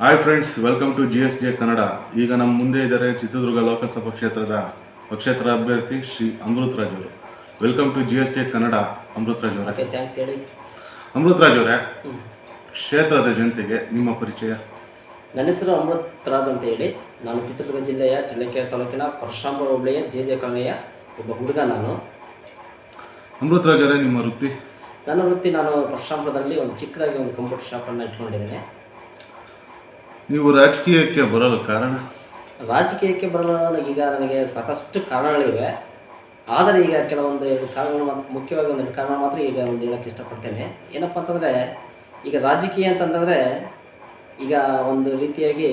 Hi friends welcome to G S J Kannada ಈಗ ನಮ್ಮ ಮುಂದೆ ಇದ್ದಾರೆ ಚಿತ್ರದುರ್ಗ ಲೋಕಸಭಾ ಕ್ಷೇತ್ರದ ಪಕ್ಷೇತರ ಅಭ್ಯರ್ಥಿ ಶ್ರೀ ಅಮೃತರಾಜ್ ಅವರು. Welcome to G S J Kannada Amrutraj ಅವರೇ. ಓಕೆ ಥ್ಯಾಂಕ್ಸ್ ಹೇಳಿ. ಅಮೃತರಾಜ್ ಅವರೇ ಕ್ಷೇತ್ರದ ಜನತೆಗೆ ನಿಮ್ಮ ಪರಿಚಯ? ನನ್ನ ಹೆಸರು ಅಮೃತ್ ರಾಜ್ ಅಂತ ಹೇಳಿ. ನಾನು ಚಿತ್ರದುರ್ಗ ಜಿಲ್ಲೆಯ ಚಳ್ಳಕೆರೆ ತಾಲೂಕಿನ ಪರಶುರಾಮಪುರ ಹೋಬಳಿಯ ಜೆ ಜೆ ಕಾಲನಿಯ ಒಬ್ಬ ಹುಡುಗ ನಾನು. ಅಮೃತರಾಜ್ ಅವರೇ ನಿಮ್ಮ ವೃತ್ತಿ? ನನ್ನ ವೃತ್ತಿ ನಾನು ಪರಶುರಾಮಪುರದಲ್ಲಿ ಒಂದು ಚಿಕ್ಕದಾಗಿ ಒಂದು ಕಂಪ್ಯೂಟರ್ ಶಾಪನ್ನು ಇಟ್ಕೊಂಡಿದ್ದೇನೆ. ನೀವು ರಾಜಕೀಯಕ್ಕೆ ಬರಲು ಕಾರಣ? ರಾಜಕೀಯಕ್ಕೆ ಬರಲು ಈಗ ನನಗೆ ಸಾಕಷ್ಟು ಕಾರಣಗಳಿವೆ. ಆದರೆ ಈಗ ಕೆಲವೊಂದು ಎರಡು ಕಾರಣಗಳು ಮುಖ್ಯವಾಗಿ ಒಂದೆರಡು ಕಾರಣ ಮಾತ್ರ ಈಗ ಒಂದು ಹೇಳೋಕ್ಕೆ ಇಷ್ಟಪಡ್ತೇನೆ. ಏನಪ್ಪ ಅಂತಂದರೆ, ಈಗ ರಾಜಕೀಯ ಅಂತಂದರೆ ಈಗ ಒಂದು ರೀತಿಯಾಗಿ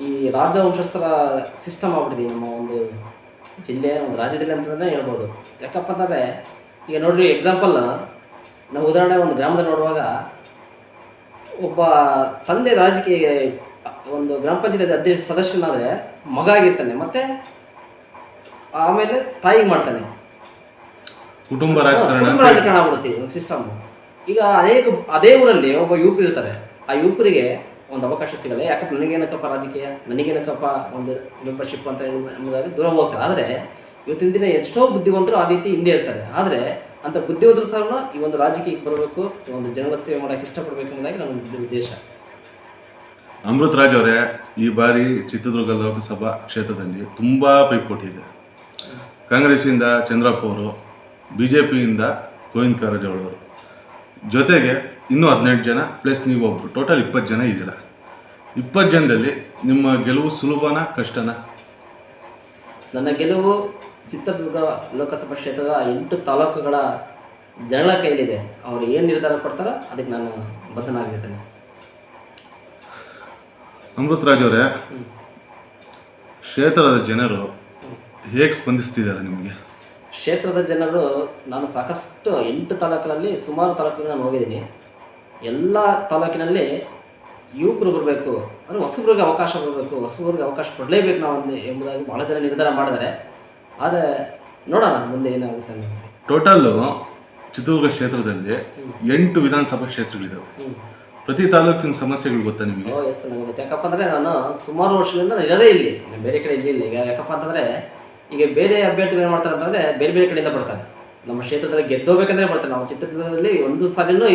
ಈ ರಾಜವಂಶಸ್ಥರ ಸಿಸ್ಟಮ್ ಆಗ್ಬಿಟ್ಟಿದೆ. ನಮ್ಮ ಒಂದು ಜಿಲ್ಲೆ, ಒಂದು ರಾಜ್ಯದಲ್ಲಿ ಅಂತಂದರೆ ಹೇಳ್ಬೋದು. ಯಾಕಪ್ಪ ಅಂತಂದರೆ, ಈಗ ನೋಡ್ರಿ ಎಕ್ಸಾಂಪಲ್ ನಾವು ಉದಾಹರಣೆ ಒಂದು ಗ್ರಾಮದಲ್ಲಿ ನೋಡುವಾಗ ಒಬ್ಬ ತಂದೆ ರಾಜಕೀಯ ಒಂದು ಗ್ರಾಮ ಪಂಚಾಯತ್ ಅಧ್ಯಕ್ಷ ಸದಸ್ಯನಾದರೆ ಮಗ ಆಗಿರ್ತಾನೆ. ಮತ್ತೆ ಆಮೇಲೆ ತಾಯಿಗೆ ಮಾಡ್ತಾನೆ. ಕುಟುಂಬ ರಾಜಕಾರಣ ಆಗ್ಬಿಡುತ್ತೆ. ಒಂದು ಸಿಸ್ಟಮ್ ಈಗ ಅನೇಕ ಅದೇ ಊರಲ್ಲಿ ಒಬ್ಬ ಯುವಕರು ಇರ್ತಾರೆ. ಆ ಯುವಕರಿಗೆ ಒಂದು ಅವಕಾಶ ಸಿಗಲ್ಲ. ಯಾಕಪ್ಪ ನನಗೇನಕ್ಕಪ್ಪ ರಾಜಕೀಯ? ನನಗೇನಕ್ಕಪ್ಪ ಒಂದು ಮೆಂಬರ್ಶಿಪ್ ಅಂತ ಎಂಬುದಾಗಿ ದೂರ ಹೋಗ್ತಾರೆ. ಆದರೆ ಇವತ್ತಿನ ದಿನ ಎಷ್ಟೋ ಬುದ್ಧಿವಂತರು ಆ ರೀತಿ ಹಿಂದೆ ಇರ್ತಾರೆ. ಆದರೆ ಅಂತ ಬುದ್ಧಿವಂತರು ಸಹ ಈ ಒಂದು ರಾಜಕೀಯಕ್ಕೆ ಬರಬೇಕು ಈ ಒಂದು ಜನರ ಸೇವೆ ಮಾಡೋಕ್ಕೆ ಇಷ್ಟಪಡಬೇಕು ಎಂಬುದಾಗಿ ನನ್ನ ಒಂದು ಅಮೃತ್ ರಾಜ್ ಅವರೇ ಈ ಬಾರಿ ಚಿತ್ರದುರ್ಗ ಲೋಕಸಭಾ ಕ್ಷೇತ್ರದಲ್ಲಿ ತುಂಬ ಪೈಪೋಟಿ ಇದೆ. ಕಾಂಗ್ರೆಸ್ಸಿಂದ ಚಂದ್ರಪ್ಪ ಅವರು ಬಿ ಜೆ ಪಿಯಿಂದ ಗೋವಿಂದ ಕಾರಜೋಳ ಅವರು. ಜೊತೆಗೆ ಇನ್ನೂ ಹದಿನೆಂಟು ಜನ ಪ್ಲಸ್ ನೀವು ಒಬ್ಬರು ಟೋಟಲ್ ಇಪ್ಪತ್ತು ಜನ ಇದ್ದೀರ. ಇಪ್ಪತ್ತು ಜನದಲ್ಲಿ ನಿಮ್ಮ ಗೆಲುವು ಸುಲಭನ ಕಷ್ಟನಾ? ನನ್ನ ಗೆಲುವು ಚಿತ್ರದುರ್ಗ ಲೋಕಸಭಾ ಕ್ಷೇತ್ರದ ಎಂಟು ತಾಲೂಕುಗಳ ಜನಗಳ ಕೈಲಿದೆ ಅವರು ಏನು ನಿರ್ಧಾರ ಕೊಡ್ತಾರೋ ಅದಕ್ಕೆ ನಾನು ಬದ್ಧನಾಗಿರ್ತೇನೆ. ಅಮೃತರಾಜ್ ಅವರೇ ಕ್ಷೇತ್ರದ ಜನರು ಹೇಗೆ ಸ್ಪಂದಿಸ್ತಿದ್ದಾರೆ ನಿಮಗೆ? ಕ್ಷೇತ್ರದ ಜನರು ನಾನು ಸಾಕಷ್ಟು ಎಂಟು ತಾಲೂಕಿನಲ್ಲಿ ಸುಮಾರು ತಾಲೂಕಿಗೆ ನಾನು ಹೋಗಿದ್ದೀನಿ ಎಲ್ಲ ತಾಲೂಕಿನಲ್ಲಿ ಯುವಕರು ಬರಬೇಕು ಅಂದರೆ ಹೊಸಬ್ರಿಗೆ ಅವಕಾಶ ಬರಬೇಕು ಹೊಸಬ್ರಿಗೆ ಅವಕಾಶ ಕೊಡಲೇಬೇಕು ನಾವು ಎಂಬುದಾಗಿ ಭಾಳ ಜನ ನಿರ್ಧಾರ ಮಾಡಿದ್ದಾರೆ. ಆದರೆ ನೋಡೋಣ ಮುಂದೆ ಏನಾಗುತ್ತೆ ಅನ್ನೋದು ಟೋಟಲ್ಲು ಚಿತ್ರದುರ್ಗ ಕ್ಷೇತ್ರದಲ್ಲಿ ಎಂಟು ವಿಧಾನಸಭಾ ಕ್ಷೇತ್ರಗಳಿದಾವೆ. ಪ್ರತಿ ತಾಲೂಕಿನ ಸಮಸ್ಯೆಗಳು ಗೊತ್ತಾ ನಿಮಗೆ? ಓ ಎಸ್ ನನಗೆ ಗೊತ್ತು. ಯಾಕಪ್ಪ ಅಂದರೆ ನಾನು ಸುಮಾರು ವರ್ಷಗಳಿಂದ ನಾನು ಇರೋದೇ ಇಲ್ಲಿ. ನಾನು ಬೇರೆ ಕಡೆ ಇರಲಿಲ್ಲ ಈಗ ಯಾಕಪ್ಪ ಅಂತಂದರೆ ಈಗ ಬೇರೆ ಅಭ್ಯರ್ಥಿಗಳು ಏನು ಮಾಡ್ತಾರೆ ಅಂತಂದರೆ ಬೇರೆ ಬೇರೆ ಕಡೆಯಿಂದ ಬರ್ತಾರೆ. ನಮ್ಮ ಕ್ಷೇತ್ರದಲ್ಲಿ ಗೆದ್ದೋಗ್ಬೇಕಂದ್ರೆ ಬರ್ತಾರೆ. ನಾವು ಚಿತ್ರದುರ್ಗದಲ್ಲಿ ಒಂದು ಸಾಲಿನೂ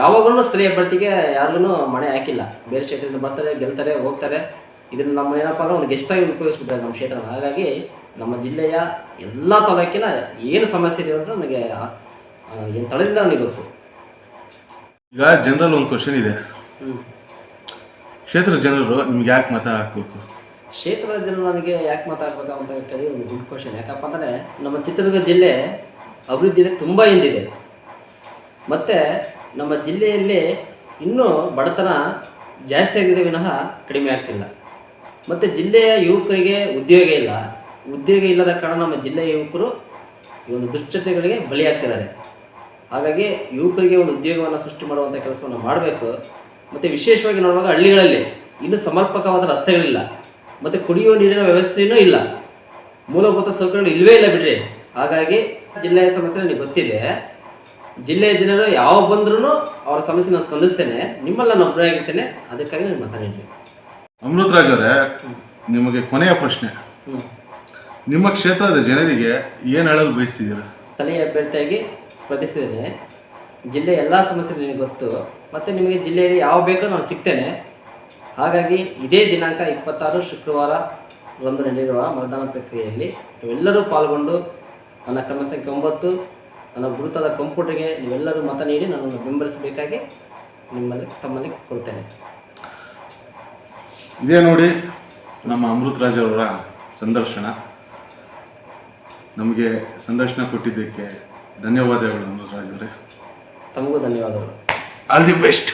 ಯಾವಾಗಲೂ ಸ್ಥಳೀಯ ಅಭ್ಯರ್ಥಿಗೆ ಯಾರಿಗೂ ಮನೆ ಹಾಕಿಲ್ಲ. ಬೇರೆ ಕ್ಷೇತ್ರದಿಂದ ಬರ್ತಾರೆ ಗೆಲ್ತಾರೆ ಹೋಗ್ತಾರೆ. ಇದನ್ನು ನಮ್ಮ ಏನಪ್ಪ ಅಂದ್ರೆ ಒಂದು ಗೆಸ್ಟಾಗಿ ಉಪಯೋಗಿಸ್ಬಿಟ್ಟಾರೆ ನಮ್ಮ ಕ್ಷೇತ್ರ ಹಾಗಾಗಿ ನಮ್ಮ ಜಿಲ್ಲೆಯ ಎಲ್ಲ ತಾಲೂಕಿನ ಏನು ಸಮಸ್ಯೆ ಇದೆ ಅಂದರೆ ನನಗೆ ಏನು ತಳದಿಂದ ನನಗೆ ಗೊತ್ತು. ಈಗ ಜನರಲ್ ಒಂದು ಕ್ವಶನ್ ಇದೆ. ಹ್ಞೂ ಕ್ಷೇತ್ರದ ಜನರು ನಿಮ್ಗೆ ಯಾಕೆ ಮತ ಹಾಕಬೇಕು? ಕ್ಷೇತ್ರದ ಜನರು ನನಗೆ ಯಾಕೆ ಮಾತಾಡ್ಬೇಕು ಅಂತ ಕೇಳಿ ಒಂದು ಗುಡ್ ಕ್ವಶನ್ ಯಾಕಪ್ಪ ಅಂದರೆ ನಮ್ಮ ಚಿತ್ರದುರ್ಗ ಜಿಲ್ಲೆ ಅಭಿವೃದ್ಧಿಯಲ್ಲಿ ತುಂಬ ಹಿಂದಿದೆ. ಮತ್ತು ನಮ್ಮ ಜಿಲ್ಲೆಯಲ್ಲಿ ಇನ್ನೂ ಬಡತನ ಜಾಸ್ತಿ ಆಗಿದೆ ವಿನಃ ಕಡಿಮೆ ಆಗ್ತಿಲ್ಲ. ಮತ್ತು ಜಿಲ್ಲೆಯ ಯುವಕರಿಗೆ ಉದ್ಯೋಗ ಇಲ್ಲ. ಉದ್ಯೋಗ ಇಲ್ಲದ ಕಾರಣ ನಮ್ಮ ಜಿಲ್ಲೆಯ ಯುವಕರು ಈ ಒಂದು ದುಶ್ಚತೆಗಳಿಗೆ ಬಲಿಯಾಗ್ತಿದ್ದಾರೆ. ಹಾಗಾಗಿ ಯುವಕರಿಗೆ ಒಂದು ಉದ್ಯೋಗವನ್ನು ಸೃಷ್ಟಿ ಮಾಡುವಂಥ ಕೆಲಸವನ್ನು ಮಾಡಬೇಕು. ಮತ್ತು ವಿಶೇಷವಾಗಿ ನೋಡುವಾಗ ಹಳ್ಳಿಗಳಲ್ಲಿ ಇನ್ನೂ ಸಮರ್ಪಕವಾದ ರಸ್ತೆಗಳಿಲ್ಲ. ಮತ್ತು ಕುಡಿಯುವ ನೀರಿನ ವ್ಯವಸ್ಥೆಯೂ ಇಲ್ಲ. ಮೂಲಭೂತ ಸೌಕರ್ಯಗಳು ಇಲ್ಲವೇ ಇಲ್ಲ ಬಿಡ್ರಿ. ಹಾಗಾಗಿ ಜಿಲ್ಲೆಯ ಸಮಸ್ಯೆ ನನಗೆ ಗೊತ್ತಿದೆ. ಜಿಲ್ಲೆಯ ಜನರು ಯಾವ ಬಂದ್ರೂ ಅವರ ಸಮಸ್ಯೆ ನಾನು ಸ್ಪಂದಿಸ್ತೇನೆ. ನಿಮ್ಮಲ್ಲ ನಾನು ಒಬ್ಬರಾಗಿರ್ತೇನೆ ಅದಕ್ಕಾಗಿ ನಾನು ಮಾತಾಡಿದ್ವಿ ಅಮೃತರಾಜ್ ಅವರೇ ನಿಮಗೆ ಕೊನೆಯ ಪ್ರಶ್ನೆ. ಹ್ಞೂ ನಿಮ್ಮ ಕ್ಷೇತ್ರದ ಜನರಿಗೆ ಏನು ಹೇಳಲು ಬಯಸ್ತಿದ್ದೀರಾ? ಸ್ಥಳೀಯ ಅಭ್ಯರ್ಥಿಯಾಗಿ ಸ್ಪರ್ಧಿಸಿದ್ದೇನೆ. ಜಿಲ್ಲೆಯ ಎಲ್ಲ ಸಮಸ್ಯೆ ನಿಮಗೆ ಗೊತ್ತು. ಮತ್ತು ನಿಮಗೆ ಜಿಲ್ಲೆಯಲ್ಲಿ ಯಾವ ಬೇಕೋ ನಾನು ಸಿಗ್ತೇನೆ. ಹಾಗಾಗಿ ಇದೇ ದಿನಾಂಕ ಇಪ್ಪತ್ತಾರು ಶುಕ್ರವಾರ ರಂದು ನಡೆಯುವ ಮತದಾನ ಪ್ರಕ್ರಿಯೆಯಲ್ಲಿ ನೀವೆಲ್ಲರೂ ಪಾಲ್ಗೊಂಡು ನನ್ನ ಕ್ರಮ ಸಂಖ್ಯೆ ಒಂಬತ್ತು ನನ್ನ ಗುರುತಾದ ಕಂಪ್ಯೂಟರ್ಗೆ ನೀವೆಲ್ಲರೂ ಮತ ನೀಡಿ ನನ್ನನ್ನು ಬೆಂಬಲಿಸಬೇಕಾಗಿ ನಿಮ್ಮಲ್ಲಿ ತಮ್ಮಲ್ಲಿ ಕೊಡ್ತೇನೆ ಇದೇ ನೋಡಿ ನಮ್ಮ ಅಮೃತರಾಜ್ ಅವರ ಸಂದರ್ಶನ. ನಮಗೆ ಸಂದರ್ಶನ ಕೊಟ್ಟಿದ್ದಕ್ಕೆ ಧನ್ಯವಾದಗಳು ಅಮೃತರಾಜ್ ಅವರೇ. ತಮಗೂ ಧನ್ಯವಾದಗಳು. All the best